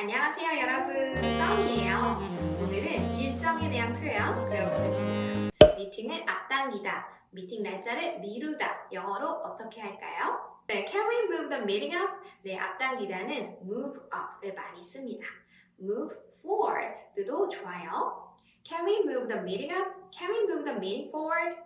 안녕하세요 여러분 썸이에요 오늘은 일정에 대한 표현 배워보겠습니다 미팅을 앞당기다 미팅 날짜를 미루다 영어로 어떻게 할까요? 네, can we move the meeting up? 네, 앞당기다는 move up을 많이 씁니다 move forward도 좋아요 can we move the meeting up? can we move the meeting forward?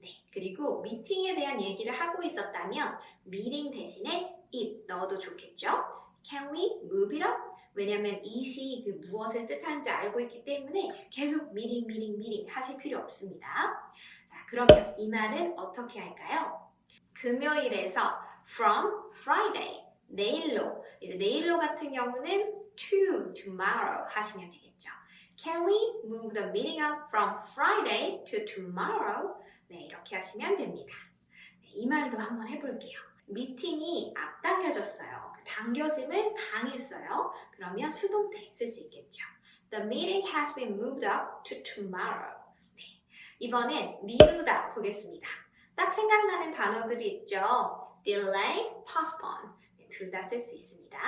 네, 그리고 미팅에 대한 얘기를 하고 있었다면 meeting 대신에 it 넣어도 좋겠죠? Can we move it up? 왜냐면 it이 그 무엇을 뜻하는지 알고 있기 때문에 계속 meeting, meeting, meeting 하실 필요 없습니다. 자, 그러면 이 말은 어떻게 할까요? 금요일에서 from Friday, 내일로, 이제 내일로 같은 경우는 to tomorrow 하시면 되겠죠. Can we move the meeting up from Friday to tomorrow? 네, 이렇게 하시면 됩니다. 네, 이 말도 한번 해볼게요. 미팅이 앞당겨졌어요. 그 당겨짐을 당했어요. 그러면 수동태 쓸 수 있겠죠. The meeting has been moved up to tomorrow. 네. 이번엔 미루다 보겠습니다. 딱 생각나는 단어들이 있죠. delay, postpone. 네, 둘다 쓸 수 있습니다.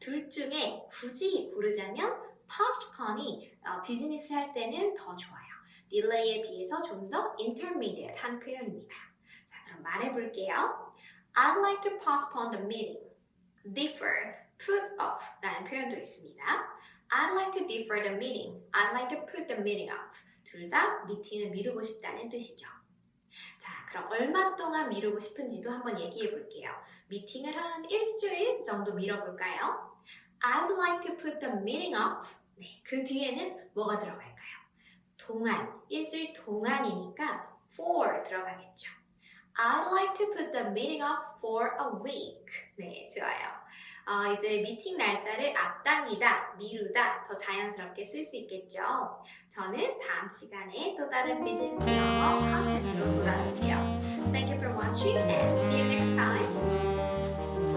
둘 중에 굳이 고르자면 postpone이 어, 비즈니스 할 때는 더 좋아요. delay에 비해서 좀 더 intermediate 한 표현입니다. 자, 그럼 말해볼게요. I'd like to postpone the meeting. Defer, put off 라는 표현도 있습니다. I'd like to defer the meeting. I'd like to put the meeting off. 둘 다 미팅을 미루고 싶다는 뜻이죠. 자, 그럼 얼마 동안 미루고 싶은지도 한번 얘기해 볼게요. 미팅을 한 일주일 정도 미뤄볼까요? I'd like to put the meeting off. 네, 그 뒤에는 뭐가 들어갈까요? 동안, 일주일 동안이니까 for 들어가겠죠. I'd like to put the meeting off for a week. 네, 좋아요. 어, 이제 미팅 날짜를 앞당기다, 미루다 더 자연스럽게 쓸 수 있겠죠. 저는 다음 시간에 또 다른 비즈니스 영어 컨텐츠로 돌아올게요. Thank you for watching